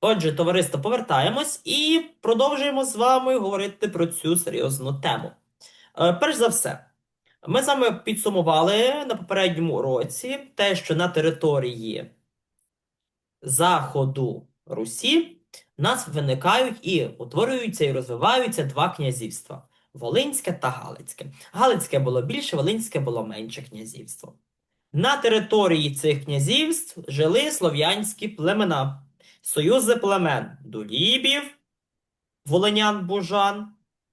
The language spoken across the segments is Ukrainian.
Отже, товариство, повертаємось і продовжуємо з вами говорити про цю серйозну тему. Е, Перш за все, ми з вами підсумували на попередньому році те, що на території Заходу Русі в нас виникають і утворюються і розвиваються два князівства: Волинське та Галицьке. Галицьке було більше, Волинське було менше князівство. На території цих князівств жили слов'янські племена, союзи племен Дулібів, волинян бужан,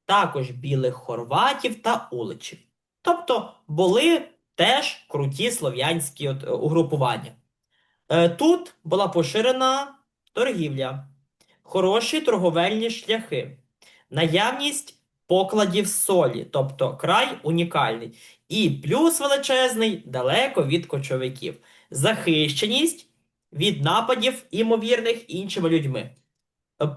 також білих хорватів та уличів. Тобто були теж круті слов'янські е, угрупування. Е, Тут була поширена торгівля, хороші торговельні шляхи, наявність покладів солі, тобто край унікальний, і плюс величезний далеко від кочовиків, захищеність від нападів імовірних іншими людьми.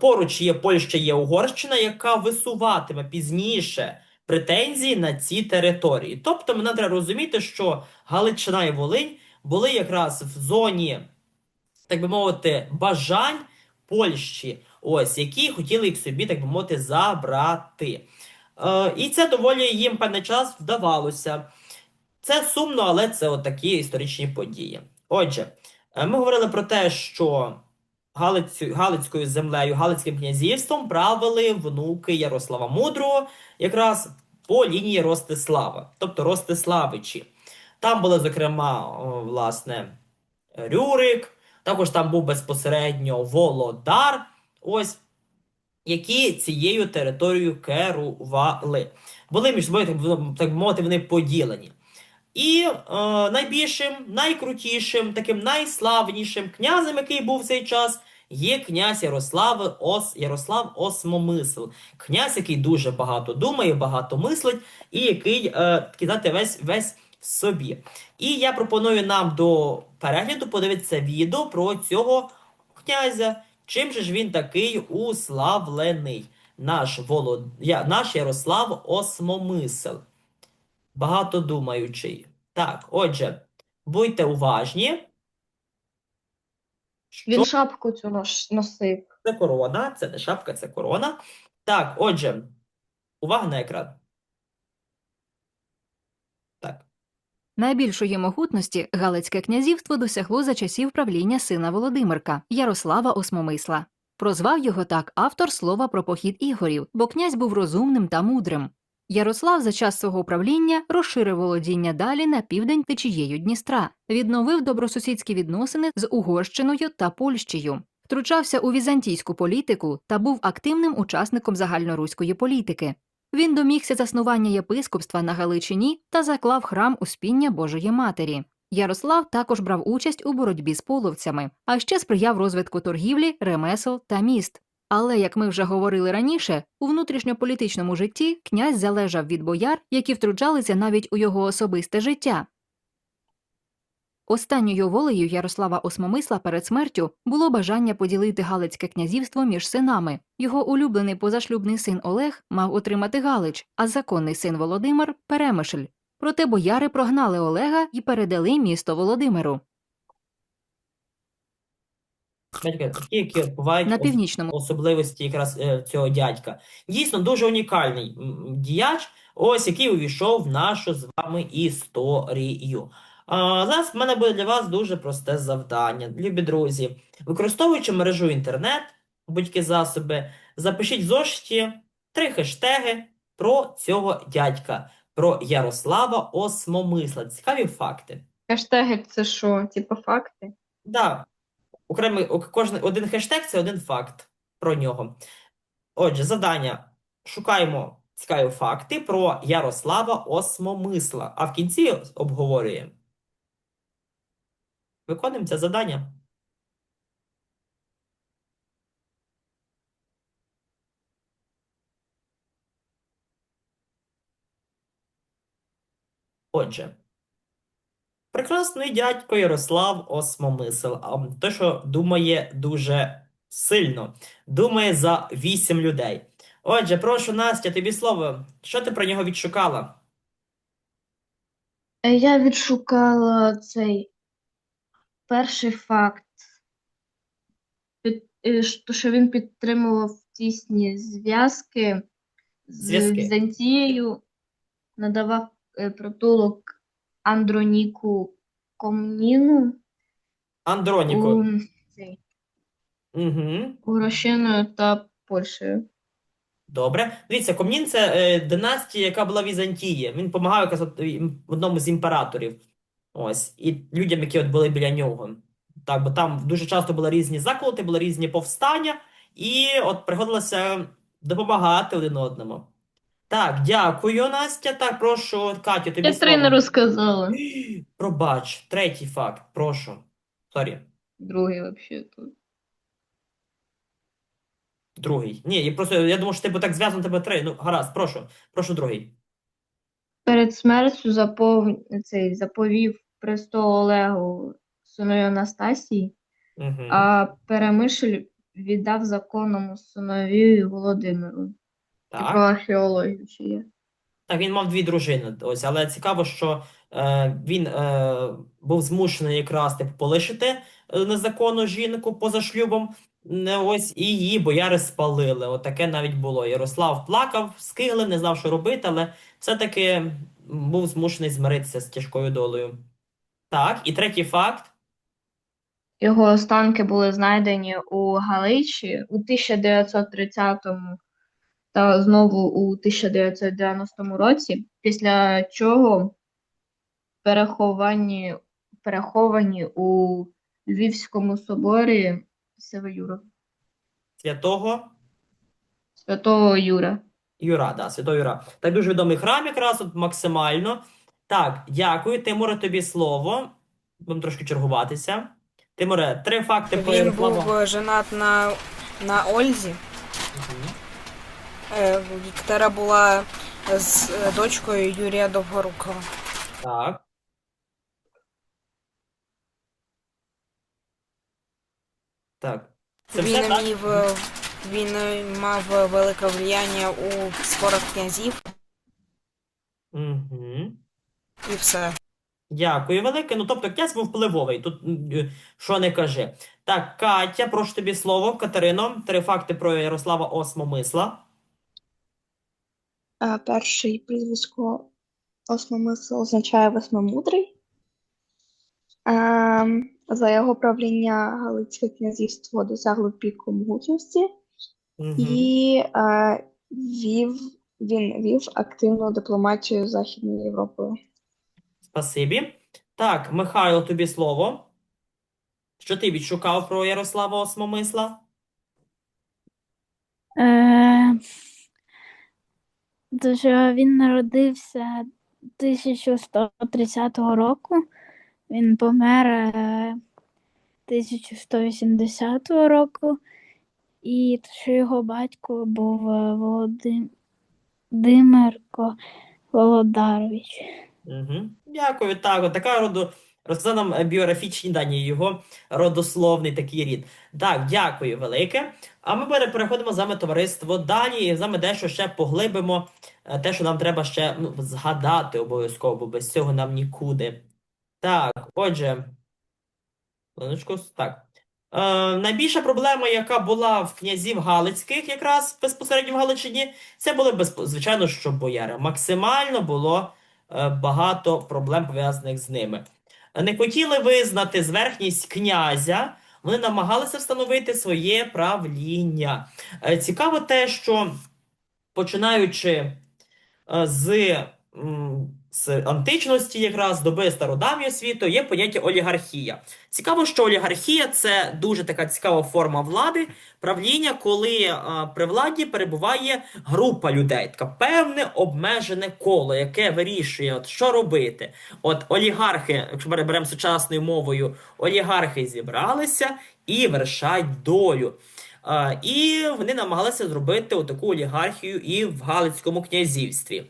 Поруч є Польща, є Угорщина, яка висуватиме пізніше претензії на ці території. Тобто, мене треба розуміти, що Галичина і Волинь були якраз в зоні, так би мовити, бажань Польщі, ось які хотіли їх собі, так би мовити, забрати. Е, і це доволі їм певний час вдавалося. Це сумно, але це отакі історичні події. Отже, е, ми говорили про те, що Галицю, Галицькою землею, Галицьким князівством правили внуки Ярослава Мудрого, якраз по лінії Ростислава, тобто Ростиславичі. Там були, зокрема, власне, Рюрик, також там був безпосередньо Володар, ось, які цією територією керували. Були між собою, так, би- мовити, вони поділені. І е, найбільшим, найкрутішим, таким найславнішим князем, який був в цей час, є князь Ярослав, Ос, Ярослав Осмомисл. Князь, який дуже багато думає, багато мислить, і який, е, такий, знаєте, весь, весь собі. І я пропоную нам до перегляду подивитися відео про цього князя. Чим же ж він такий уславлений? Наш, Волод... я... наш Ярослав Осмомисл багатодумаючий. Так, отже, будьте уважні. Він шапку цю нос- носив. це корона? Це не шапка, це корона. Так, отже, увага на екран. Так. Найбільшої могутності Галицьке князівство досягло за часів правління сина Володимирка Ярослава Осмомисла. Прозвав його так автор слова про похід ігорів, бо князь був розумним та мудрим. Ярослав за час свого правління розширив володіння далі на південь течією Дністра, відновив добросусідські відносини з Угорщиною та Польщею, втручався у візантійську політику та був активним учасником загальноруської політики. Він домігся заснування єпископства на Галичині та заклав храм Успіння Божої Матері. Ярослав також брав участь у боротьбі з половцями, а ще сприяв розвитку торгівлі, ремесел та міст. Але, як ми вже говорили раніше, у внутрішньополітичному житті князь залежав від бояр, які втручалися навіть у його особисте життя. Останньою волею Ярослава Осмомисла перед смертю було бажання поділити Галицьке князівство між синами. Його улюблений позашлюбний син Олег мав отримати Галич, а законний син Володимир Перемишль. Проте бояри прогнали Олега і передали місто Володимиру. Які бувають На північному особливості якраз е, цього дядька. Дійсно, дуже унікальний діяч, ось який увійшов в нашу з вами історію. Зараз в мене буде для вас дуже просте завдання. Любі друзі, використовуючи мережу інтернет, будь-які засоби, запишіть в зошиті три хештеги про цього дядька, про Ярослава Осмомисла. Цікаві факти. Хештеги це що, типу факти? Да, окремий кожен один хештег це один факт про нього. Отже, завдання. Шукаємо цікаві факти про Ярослава Осмомисла, а в кінці обговорюємо. Виконуємо це завдання. Отже, прекрасний дядько Ярослав Осмомисл, а те, що думає дуже сильно, думає за вісім людей. Отже, прошу, Настя, тобі слово. Що ти про нього відшукала? Е, Я відшукала цей перший факт. е, що він підтримував тісні зв'язки з Зв'язки. Візантією, надавав е, притулок Андроніку Комніну Андроніко. у, цей, Угу. Угорщиною та Польщею. Добре. Дивіться, Комнін це е, династія, яка була в Візантії. Він допомагав якраз от, ім- одному з імператорів. Ось. І людям, які от були біля нього. Так, бо там дуже часто були різні заколоти, були різні повстання, і от приходилося допомагати один одному. Так, дякую, Настя. Так, прошу, Катю, тобі Я слово. тренеру сказала. Пробач, третій факт, прошу. Сорі, Другий взагалі тут. другий. Ні, я просто я думав, що типу так зв'язано тебе три. Ну, гаразд, прошу, прошу другий. Перед смертю запов... цей, заповів престол Олегу синові Анастасії, Угу. а Перемишль віддав законному синові Володимиру. Так. про археологію ще є. Так, він мав дві дружини. Ось, але цікаво, що е, він е, був змушений якраз типу, полишити е, незаконну жінку поза шлюбом. Не ось і її бояри спалили. От навіть було. Ярослав плакав, скиглив, не знав, що робити, але все-таки був змушений змиритися з тяжкою долею. Так, і третій факт. Його останки були знайдені у Галичі у 1930 та знову у 1990 році, після чого переховані, переховані у Львівському соборі Севоюра, Святого Святого Юра. Юра, да, Святого Юра. Так дуже відомий храм якраз от максимально. Так, дякую. Тимуре, тобі слово. Будемо трошки чергуватися. Тимуре, три факти про Він був е, женат на, на Ользі, е, яка була з е, дочкою Юрія Довгорукова. Так. Так. Це Він все так? мів, е, він е, мав велике влияння у спорах князів Угу. І все. Дякую велике. Ну, тобто, князь був впливовий. Тут е, що не кажи. Так, Катя, прошу тобі слово. Катерино, три факти про Ярослава Осмомисла. А, Перший прізвисько Осмомисл означає восьмимудрий. Ем, За його правління Галицьке князівство досягло піку могутності Угу. і е, вів, він вів активну дипломатію з Західною Європою. Спасибі. Так, Михайло, тобі слово. Що ти відшукав про Ярослава Осмомисла? Е, що він народився 1130 року, він помер е, 1180 року, і що його батько був е, Володимирко Володарович. Угу. Дякую. Так, от така роду. Розказав нам е, біографічні дані, його родословний такий рід. Так, дякую велике. А ми переходимо з вами товариство далі і з вами дещо ще поглибимо е, те, що нам треба ще ну, згадати обов'язково, бо без цього нам нікуди. Так, отже, так. Е, найбільша проблема, яка була в князів Галицьких, якраз безпосередньо в Галичині, це були звичайно, що бояри. Максимально було багато проблем пов'язаних з ними. Не хотіли визнати зверхність князя, вони намагалися встановити своє правління. Е, Цікаво те, що починаючи е, з, з античності, якраз доби стародавнього світу, є поняття олігархія. Цікаво, що олігархія це дуже така цікава форма влади, правління, коли е, при владі перебуває група людей, таке певне обмежене коло, яке вирішує, от, що робити. От олігархи, якщо ми беремо сучасною мовою, олігархи зібралися і вершать долю. Е, І вони намагалися зробити таку олігархію і в Галицькому князівстві.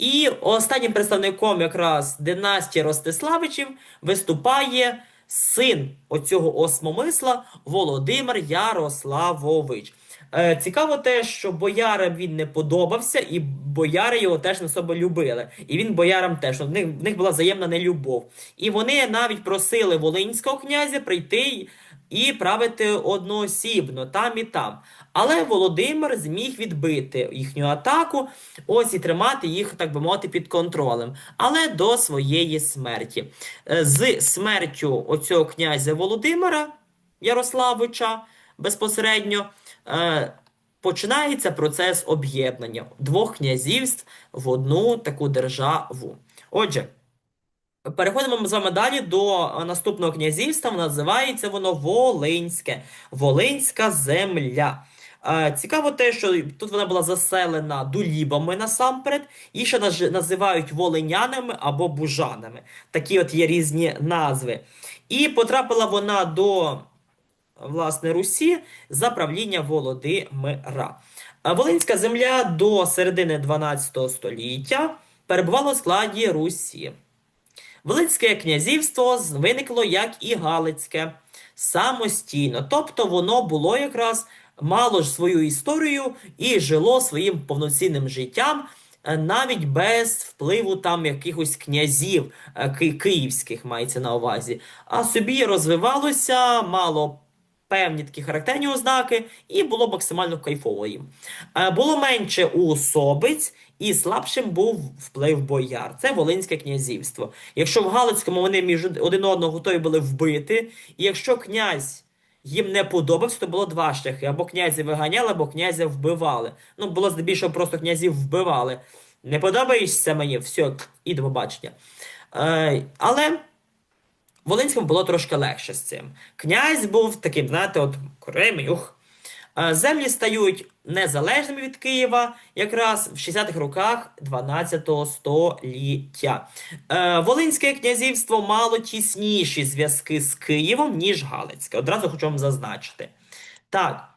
І останнім представником якраз династії Ростиславичів виступає син оцього осмомисла Володимир Ярославович. Е, Цікаво те, що боярам він не подобався, і бояри його теж на себе любили. І він боярам теж. В них, в них була взаємна нелюбов. І вони навіть просили Волинського князя прийти і правити одноосібно там і там. Але Володимир зміг відбити їхню атаку, ось і тримати їх, так би мовити, під контролем, але до своєї смерті. Е, З смертю оцього князя Володимира Ярославича безпосередньо е, починається процес об'єднання двох князівств в одну таку державу. Отже, переходимо ми з вами далі до е, наступного князівства. Називається воно Волинське, Волинська земля. Е, Цікаво те, що тут вона була заселена дулібами насамперед, і ще називають волинянами або бужанами. Такі от є різні назви. І потрапила вона до власне Русі за правління Володимира. Волинська земля до середини 12 століття перебувала у складі Русі. Волинське князівство виникло як і Галицьке самостійно, тобто воно було якраз мало ж свою історію і жило своїм повноцінним життям е, навіть без впливу там якихось князів е, ки- київських мається на увазі, а собі розвивалося, мало певні такі характерні ознаки, і було максимально кайфово їм. Е, Було менше особиць, і слабшим був вплив бояр. Це Волинське князівство. Якщо в Галицькому вони між один одного готові були вбити, і якщо князь їм не подобався, то було два шляхи: або князя виганяли, або князя вбивали. Ну, було здебільшого просто князів вбивали. Не подобаєшся мені, все, і до побачення. Е, але Волинському було трошки легше з цим. Князь був таким, знаєте, от кремюх. Е, Землі стають незалежними від Києва якраз в 60-х роках 12 століття. Е, Волинське князівство мало тісніші зв'язки з Києвом, ніж Галицьке. Одразу хочу вам зазначити. Так.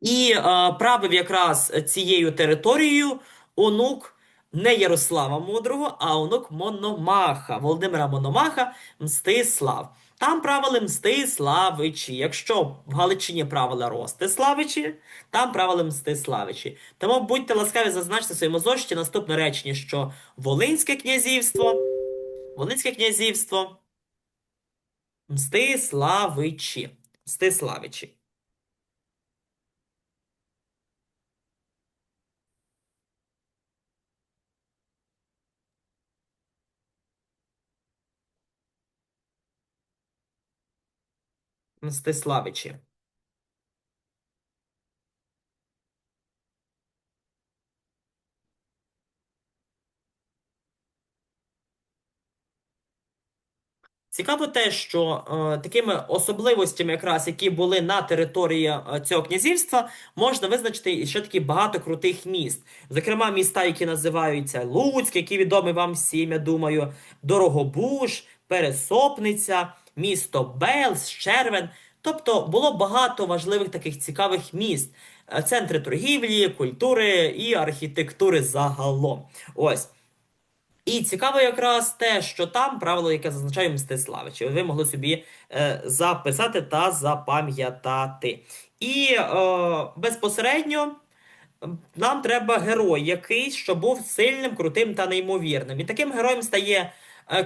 І е, правив якраз цією територією онук не Ярослава Мудрого, а онук Мономаха, Володимира Мономаха, Мстислав. Там правили Мстиславичі. Якщо в Галичині правили Ростиславичі, там правили Мстиславичі. Тому будьте ласкаві зазначте в своєму зошиті наступне речення, що Волинське князівство, Волинське князівство, Мстиславичі. Мстиславичі. Мстиславичі. Цікаво те, що е, такими особливостями, якраз які були на території е, цього князівства, можна визначити ще такі багато крутих міст. Зокрема, міста, які називаються Луцьк, які відомі вам всім, я думаю, Дорогобуж, Пересопниця, місто Белс, Червен. Тобто було багато важливих таких цікавих міст, Е, центри торгівлі, культури і архітектури загалом. Ось. І цікаво якраз те, що там правило, яке зазначає Мстиславич, ви могли собі е, записати та запам'ятати. І е, безпосередньо нам треба герой якийсь, що був сильним, крутим та неймовірним. І таким героєм стає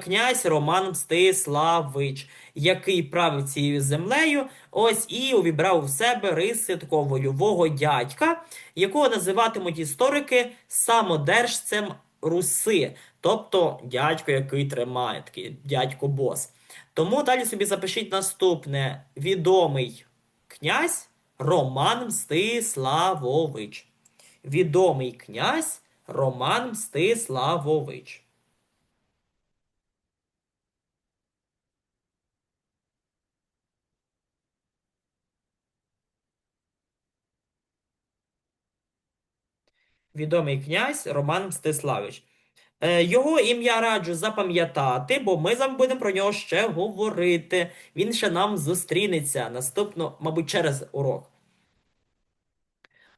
князь Роман Мстиславич, який правив цією землею, ось і увібрав в себе риси такого войового дядька, якого називатимуть історики самодержцем Руси, тобто дядько, який тримає, такий дядько-бос. Тому далі собі запишіть наступне: відомий князь Роман Мстиславович. Відомий князь Роман Мстиславович. Відомий князь Роман Мстиславич. Е, Його ім'я раджу запам'ятати, бо ми з вами будемо про нього ще говорити. Він ще нам зустрінеться наступно, мабуть, через урок.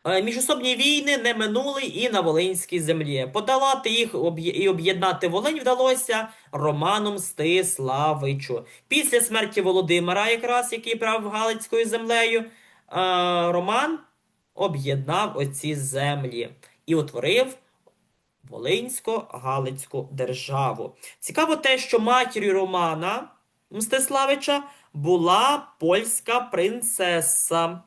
Е, Міжособні війни не минули і на Волинській землі. Подолати їх і об'єднати Волинь вдалося Роману Мстиславичу. Після смерті Володимира, якраз який правив Галицькою землею, е, Роман об'єднав оці землі і утворив Волинсько-Галицьку державу. Цікаво те, що матір'ю Романа Мстиславича була польська принцеса.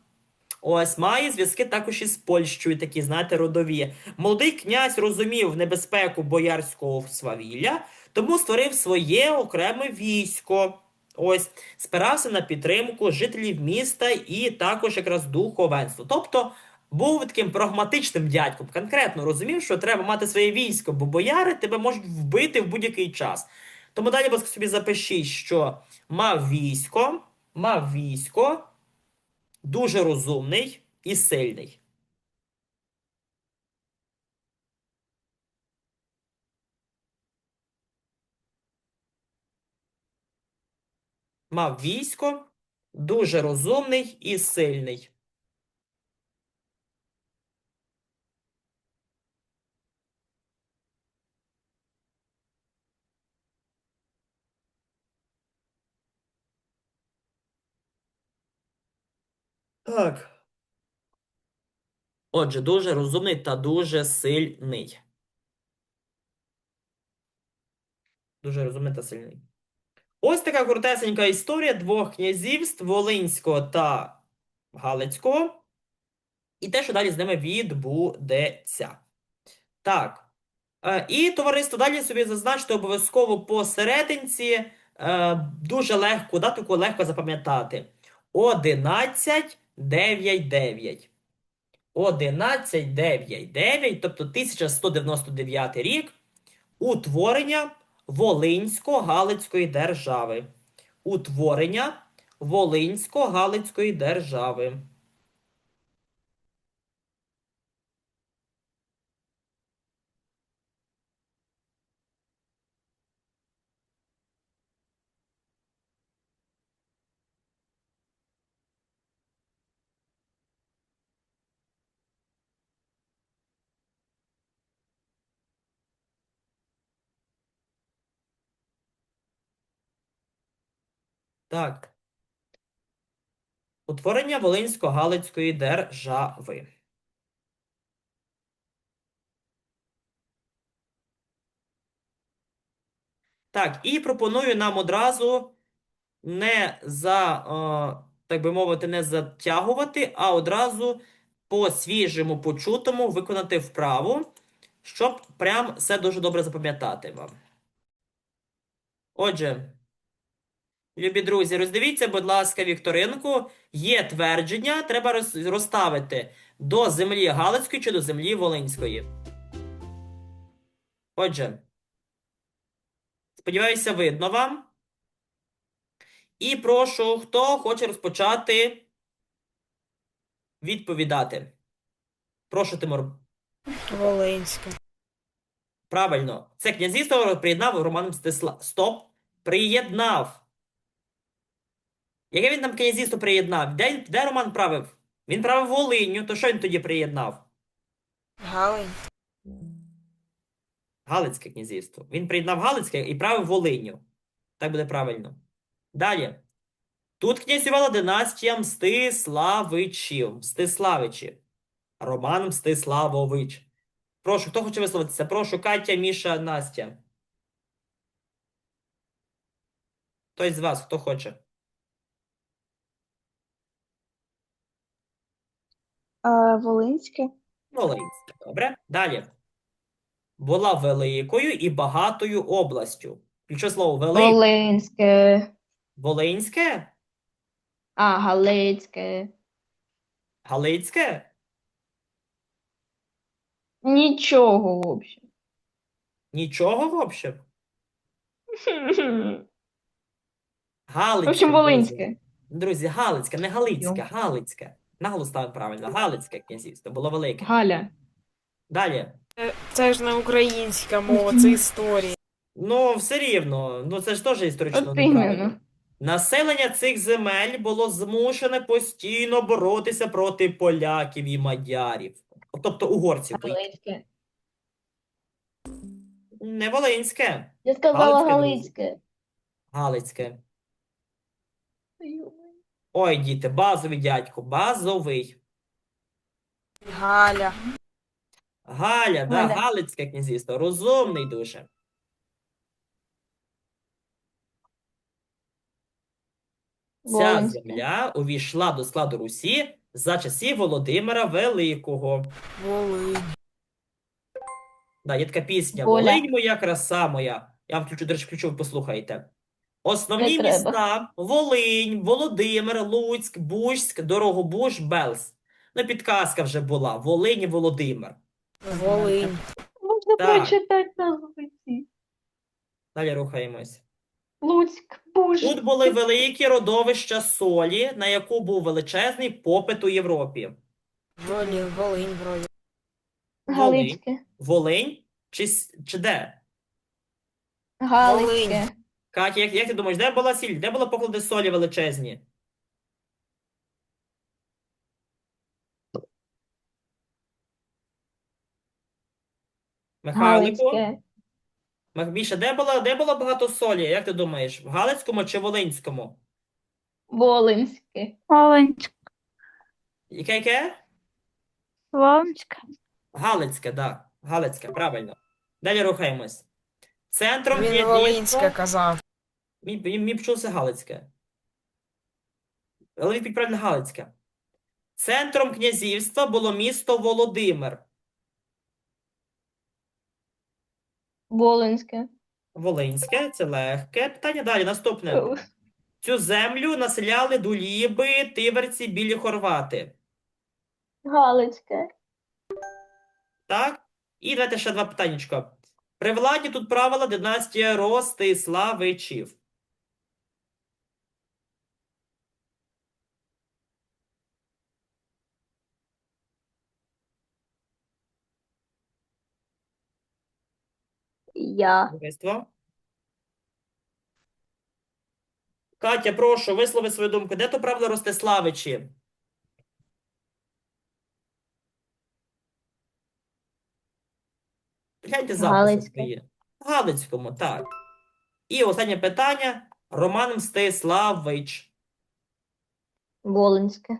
Ось має зв'язки також із Польщею, такі, знаєте, родові. Молодий князь розумів небезпеку боярського свавілля, тому створив своє окреме військо. Ось спирався на підтримку жителів міста і також якраз духовенство. Тобто був таким прагматичним дядьком, конкретно розумів, що треба мати своє військо, бо бояри тебе можуть вбити в будь-який час. Тому далі, будь собі запишіть, що мав військо, мав військо, дуже розумний і сильний. Мав військо, дуже розумний і сильний. Так. Отже, дуже розумний та дуже сильний. Дуже розумний та сильний. Ось така коротесенька історія двох князівств Волинського та Галицького. І те, що далі з ними відбудеться. Так. Е, і товариство далі собі зазначте обов'язково посерединці. Е, дуже легко, дату легко запам'ятати. 11, 9, 9. 11, 9, 9, тобто 1199 рік, утворення Волинсько-Галицької держави. Утворення Волинсько-Галицької держави. Так. Утворення Волинсько-Галицької держави. Так, і пропоную нам одразу не за, е, так би мовити, не затягувати, а одразу по свіжому, почутому виконати вправу, щоб прям все дуже добре запам'ятати вам. Отже. Любі друзі, роздивіться, будь ласка, вікторинку. Є твердження, треба розставити до землі Галицької чи до землі Волинської. Отже, сподіваюся, видно вам. І прошу, хто хоче розпочати відповідати. Прошу, Тимур. Волинське. Правильно. Це князівство приєднав Роман Мстислав. Стоп. Приєднав. Яке він там князівство приєднав? Де, де Роман правив? Він правив Волинню, то що він тоді приєднав? Галин. Галицьке князівство. Він приєднав Галицьке і правив Волинню. Так буде правильно. Далі. Тут князювала династія Мстиславичів. Мстиславичі. Роман Мстиславович. Прошу, хто хоче висловитися? Прошу, Катя, Міша, Настя. Хтось з вас, хто хоче? Волинське. Волинське. Добре. Далі. Була великою і багатою областю. Ключове слово велике. Волинське. Волинське? А, Галицьке. Галицьке? Нічого, в общем. Нічого, в общем. В общем. Волинське. Друзі, Галицьке, не Галицьке, Галицьке. Наголос ставимо правильно. Галицьке князівство було велике. Галя. Далі. Е, Це ж не українська мова, це історія. Ну, все рівно. Ну, це ж теж історично От неправильно. іменно. Населення цих земель було змушене постійно боротися проти поляків і мадярів. Тобто угорців. Галицьке. Не Волинське, Я сказала Галицьке. Галицьке. Галицьке. Ой, діти, базовий дядько, базовий. Галя. Галя, да, Галя. Галицьке князівство, розумний дуже. Ця Волинське. земля увійшла до складу Русі за часів Володимира Великого. Волинь. Да, є така пісня Воля. Волинь моя краса моя. Я вам включу, до речі, включу, ви послухайте. Основні Не треба. міста Волинь, Володимир, Луцьк, Бужськ, Дорогобуж, Белз. Ну, підказка вже була. Волинь і Володимир. Волинь. Можна Так. прочитати на вулиці. Далі рухаємось. Луцьк, Буж. Тут були великі родовища солі, на яку був величезний попит у Європі. Волинь, Волинь, вроді. Галицьке. Волинь чи, с- чи де? Галицьке. Катя, як, як ти думаєш, де була сіль? Де були поклади солі величезні? Михайлику? Галицьке. Михбіша, де було, де було багато солі? Як ти думаєш, в Галицькому чи Волинському? Волинське. Волинськ. Яке яке? Волинськ. Галицьке, да. Галицьке, правильно. Далі рухаємось. Центром Він князівства- Волинське казав. Мій, мій, почулося Галицьке. Але відповідь правильно Галицьке. Центром князівства було місто Володимир. Волинське. Волинське, це легке. Питання далі, наступне. Цю землю населяли дуліби, тиверці, білі хорвати. Галицьке. Так? І давайте ще два питаннячка. При владі тут правила династія Ростиславичів. Я. Товариство. Катя, прошу, вислови свою думку. Де то правда Ростиславичі? Гляньте Галицьке. свої. В Галицькому, так. І останнє питання. Роман Мстиславич. Волинське.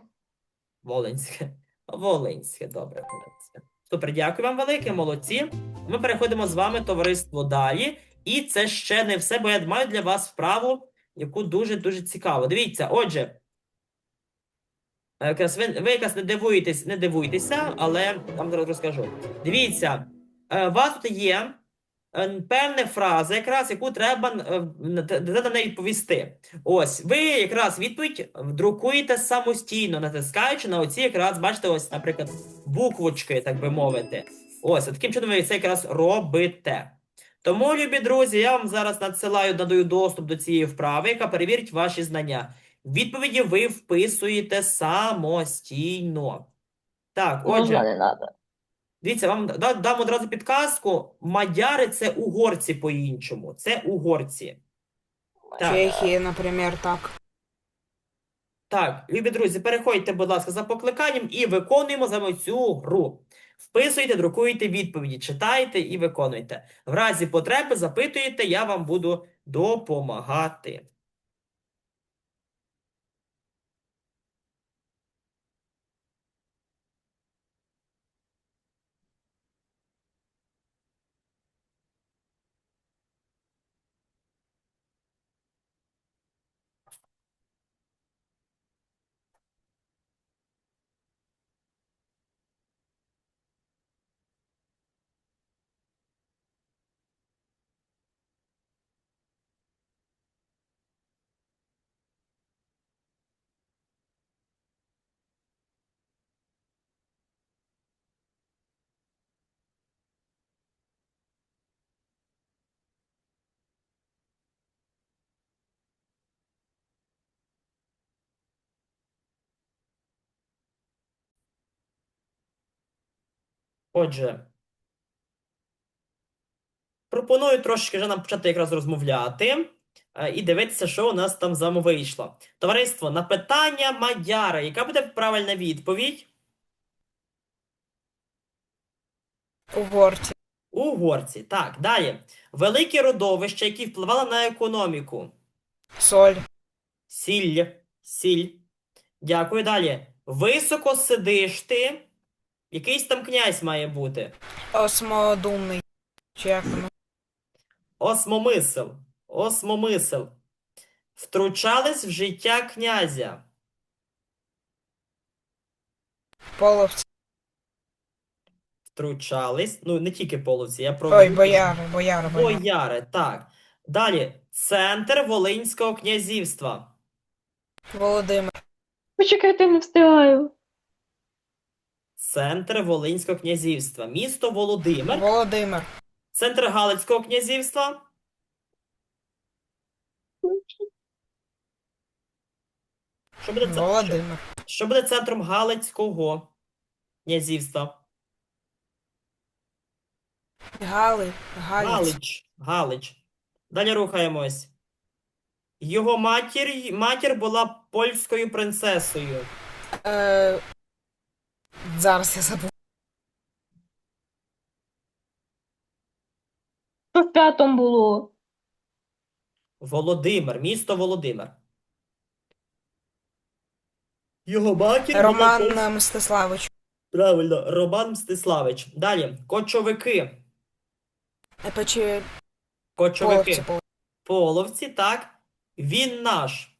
Волинське. Волинське, добре. Волинське. Супер, дякую вам велике, молодці. Ми переходимо з вами, товариство, далі. І це ще не все, бо я маю для вас вправу, яку дуже-дуже цікаво. Дивіться, отже, е, якраз ви, ви якраз не дивуєтесь, не дивуйтеся, але я вам зараз розкажу. Дивіться, е, у вас тут є е, певна фраза, якраз яку треба на неї відповісти. Ось, ви якраз відповідь друкуєте самостійно, натискаючи на оці якраз, бачите, ось, наприклад, буквочки, так би мовити. Ось, таким чином ви це якраз робите. Тому, любі друзі, я вам зараз надсилаю, надаю доступ до цієї вправи, яка перевірить ваші знання. Відповіді ви вписуєте самостійно. Так, Можна отже, не надо. дивіться, вам дам одразу підказку. Мадяри це угорці по-іншому. Це угорці. Так. Чехії, наприклад, так. Так, любі друзі, переходьте, будь ласка, за покликанням і виконуємо з вами цю гру. Вписуйте, друкуйте відповіді, читайте і виконуйте. В разі потреби запитуєте, я вам буду допомагати. Отже, пропоную трошки вже нам почати якраз розмовляти е, і дивитися, що у нас там з вами вийшло. Товариство, на питання Мадяра, яка буде правильна відповідь? Угорці. Угорці. Так, далі. Великі родовища, які впливали на економіку. Соль. Сіль. Сіль. Дякую. Далі. Високо сидиш ти. Якийсь там князь має бути. Осмодумний. Чи як воно? Осмомисел. Осмомисел. Втручались в життя князя. Половці. Втручались, ну не тільки половці, я про Ой, бояри, бояри, бояри. Бояри, так. Далі. Центр Волинського князівства. Володимир. Почекайте, не встигаю. Центр Волинського князівства. Місто Володимир. Володимир. Центр Галицького князівства. Що буде, що, Володимир. що буде центром Галицького князівства? Гали. Галіць. Галич. Галич. Далі рухаємось. Його матір, матір була польською принцесою. Е, зараз я забув. Що в п'ятому було? Володимир, місто Володимир. Його матір була Роман польською- Мстиславович. Правильно, Роман Мстиславич. Далі. Кочовики. Е, Печі... Кочовики. Половці. половці. Половці, так. Він наш.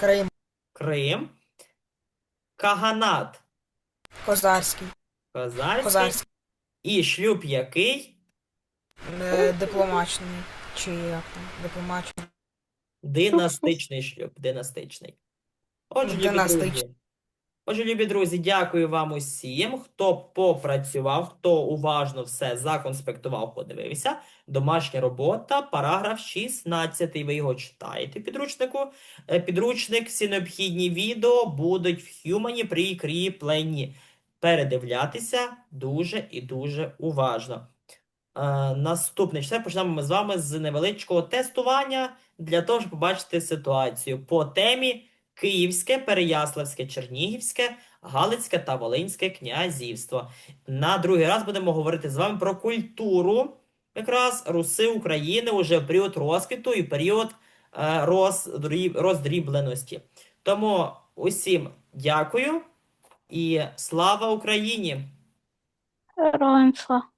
Крим. Крим. Каганат. Козарський. Козарський. Козарський. І шлюб який? Е, дипломачний. Чи як там? Дипломачний. Династичний шлюб. Династичний. Отже, любі Династичний. друзі. Отже, любі друзі, дякую вам усім, хто попрацював, хто уважно все законспектував, подивився. Домашня робота, параграф 16. Ви його читаєте підручнику. Е, Підручник, всі необхідні відео будуть в Human прикріплені. Передивлятися дуже і дуже уважно. Е, наступне число почнемо ми з вами з невеличкого тестування для того, щоб побачити ситуацію по темі Київське, Переяславське, Чернігівське, Галицьке та Волинське князівство. На другий раз будемо говорити з вами про культуру якраз Руси України уже в період розквіту і період е, роздріб, роздрібленості. Тому усім дякую і слава Україні! Героям слава.